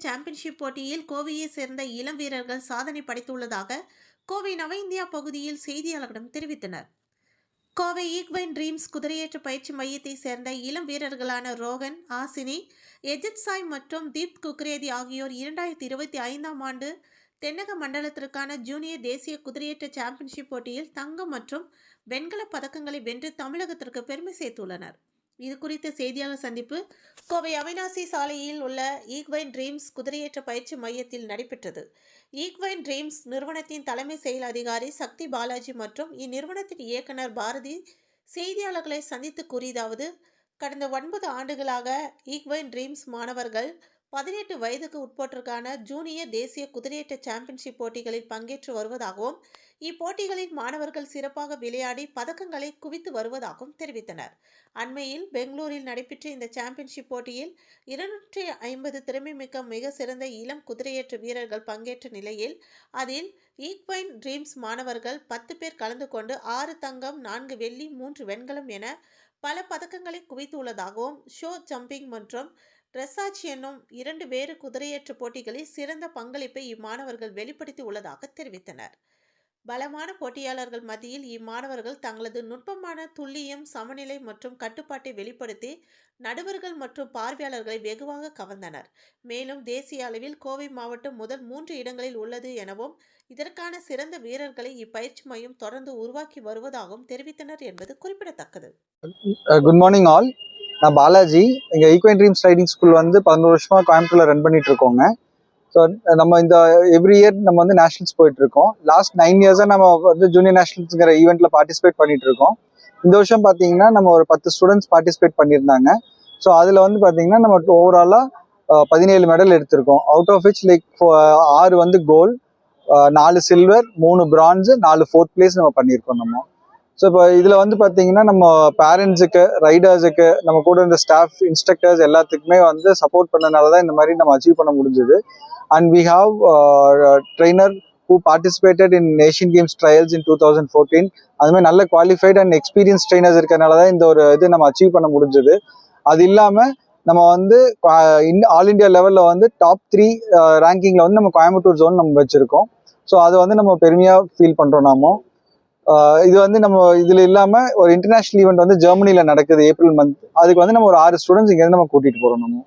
Championship போட்டியில் கோவையை சேர்ந்த இளம் வீரர்கள் சாதனை படைத்துள்ளதாக கோவை நவ இந்தியா பகுதியில் செய்தியாளர்களிடம் தெரிவித்தனர். கோவை ஈக்வைன் ட்ரீம்ஸ் குதிரையேற்ற பயிற்சி மையத்தை சேர்ந்த இளம் வீரர்களான ரோகன் ஆசினி எஜித் சாய் மற்றும் தீப் குக்ரேதி ஆகியோர் இரண்டாயிரத்தி இருபத்தி ஐந்தாம் ஆண்டு தென்னக மண்டலத்திற்கான ஜூனியர் தேசிய குதிரையேற்ற சாம்பியன்ஷிப் போட்டியில் தங்கம் மற்றும் வெண்கலப் பதக்கங்களை வென்று தமிழகத்திற்கு பெருமை சேர்த்துள்ளனர். இது குறித்த செய்தியாளர் சந்திப்பு. கோவை அவினாசி சாலையில் உள்ள ஈக்வைன் ட்ரீம்ஸ் குதிரையேற்ற பயிற்சி மையத்தில் நடைபெற்றது. ஈக்வைன் ட்ரீம்ஸ் நிறுவனத்தின் தலைமை செயல் அதிகாரி சக்தி பாலாஜி மற்றும் இந்நிறுவனத்தின் இயக்குனர் பாரதி செய்தியாளர்களை சந்தித்து கூறியதாவது கடந்த ஒன்பது ஆண்டுகளாக ஈக்வைன் ட்ரீம்ஸ் மாணவர்கள் பதினெட்டு வயதுக்கு உட்பட்டோருக்கான ஜூனியர் தேசிய குதிரையேற்ற சாம்பியன்ஷிப் போட்டிகளில் பங்கேற்று வருவதாகவும் இப்போட்டிகளில் மாணவர்கள் சிறப்பாக விளையாடி பதக்கங்களை குவித்து வருவதாகவும் தெரிவித்தனர். அண்மையில் பெங்களூரில் நடைபெற்ற இந்த சாம்பியன்ஷிப் போட்டியில் இருநூற்றி ஐம்பது திறமைமிக்க மிக சிறந்த இளம் குதிரையேற்ற வீரர்கள் பங்கேற்ற நிலையில் அதில் ஈக்வைன் ட்ரீம்ஸ் மாணவர்கள் பத்து பேர் கலந்து கொண்டு ஆறு தங்கம் நான்கு வெள்ளி மூன்று வெண்கலம் என பல பதக்கங்களை குவித்துள்ளதாகவும் ஷோ ஜம்பிங் மற்றும் ரெசாச்சி என்னும் இரண்டு வேறு குதிரையேற்ற போட்டிகளில் சிறந்த பங்களிப்பை இம்மாணவர்கள் வெளிப்படுத்தி உள்ளதாக தெரிவித்தனர். பலமான போட்டியாளர்கள் மத்தியில் இம்மாணவர்கள் தங்களது நுட்பமான துல்லியம் சமநிலை மற்றும் கட்டுப்பாட்டை வெளிப்படுத்தி நடுவர்கள் மற்றும் பார்வையாளர்களை வெகுவாக கவர்ந்தனர். மேலும் தேசிய அளவில் கோவை மாவட்டம் முதல் மூன்று இடங்களில் உள்ளது எனவும் இதற்கான சிறந்த வீரர்களை இப்பயிற்சி மையம் தொடர்ந்து உருவாக்கி வருவதாகவும் தெரிவித்தனர் என்பது குறிப்பிடத்தக்கது. குட் மார்னிங் ஆல் நான் பாலாஜி. எங்கள் ஈக்வன் ட்ரீம்ஸ் ரைடிங் ஸ்கூல் வந்து பதினோரு வருஷமாக கோயம்புத்தூரில் ரன் பண்ணிட்டு இருக்கோங்க ஸோ நம்ம இந்த எவ்ரி இயர் நம்ம வந்து நேஷனல்ஸ் போயிட்டு இருக்கோம் லாஸ்ட் நைன் இயர்ஸாக நம்ம வந்து ஜூனியர் நேஷனல்ஸ்ங்கிற ஈவெண்ட்டில் பார்ட்டிசிபேட் பண்ணிட்டு இருக்கோம் இந்த வருஷம் பார்த்தீங்கன்னா நம்ம ஒரு பத்து ஸ்டூடெண்ட்ஸ் பார்ட்டிசிபேட் பண்ணியிருந்தாங்க. ஸோ அதில் வந்து பார்த்தீங்கன்னா நம்ம ஓவராலாக பதினேழு மெடல் எடுத்திருக்கோம். அவுட் ஆஃப் விச் லைக் ஆறு வந்து கோல்டு நாலு சில்வர் மூணு பிரான்ஸு நாலு ஃபோர்த் பிளேஸ் நம்ம பண்ணியிருக்கோம் நம்ம. ஸோ இப்போ இதில் வந்து பார்த்தீங்கன்னா நம்ம பேரண்ட்ஸுக்கு ரைடர்ஸுக்கு நம்ம கூட இருந்த ஸ்டாஃப் இன்ஸ்ட்ரக்டர்ஸ் எல்லாத்துக்குமே வந்து சப்போர்ட் பண்ணனால தான் இந்த மாதிரி நம்ம அச்சீவ் பண்ண முடிஞ்சது. And we have trainer who participated in Asian games trials in two thousand fourteen அது மாதிரி நல்ல குவாலிஃபைட் அண்ட் எக்ஸ்பீரியன்ஸ் ட்ரைனர்ஸ் இருக்கிறனால தான் இந்த ஒரு இது நம்ம அச்சீவ் பண்ண முடிஞ்சது. அது இல்லாமல் நம்ம வந்து ஆல் இண்டியா லெவலில் வந்து டாப் த்ரீ ரேங்கிங்கில் வந்து நம்ம கோயம்புத்தூர் ஜோன் நம்ம வச்சுருக்கோம். ஸோ அது வந்து நம்ம பெருமையாக ஃபீல் பண்ணுறோம் நாம. இது வந்து நம்ம இதில் இல்லாமல் ஒரு இன்டர்நேஷனல் ஈவெண்ட் வந்து ஜெர்மனியில் நடக்குது ஏப்ரல் மந்த் அதுக்கு வந்து நம்ம ஒரு ஆறு ஸ்டூடெண்ட்ஸ் இங்கேருந்து நம்ம கூட்டிட்டு போகிறோம் நம்ம.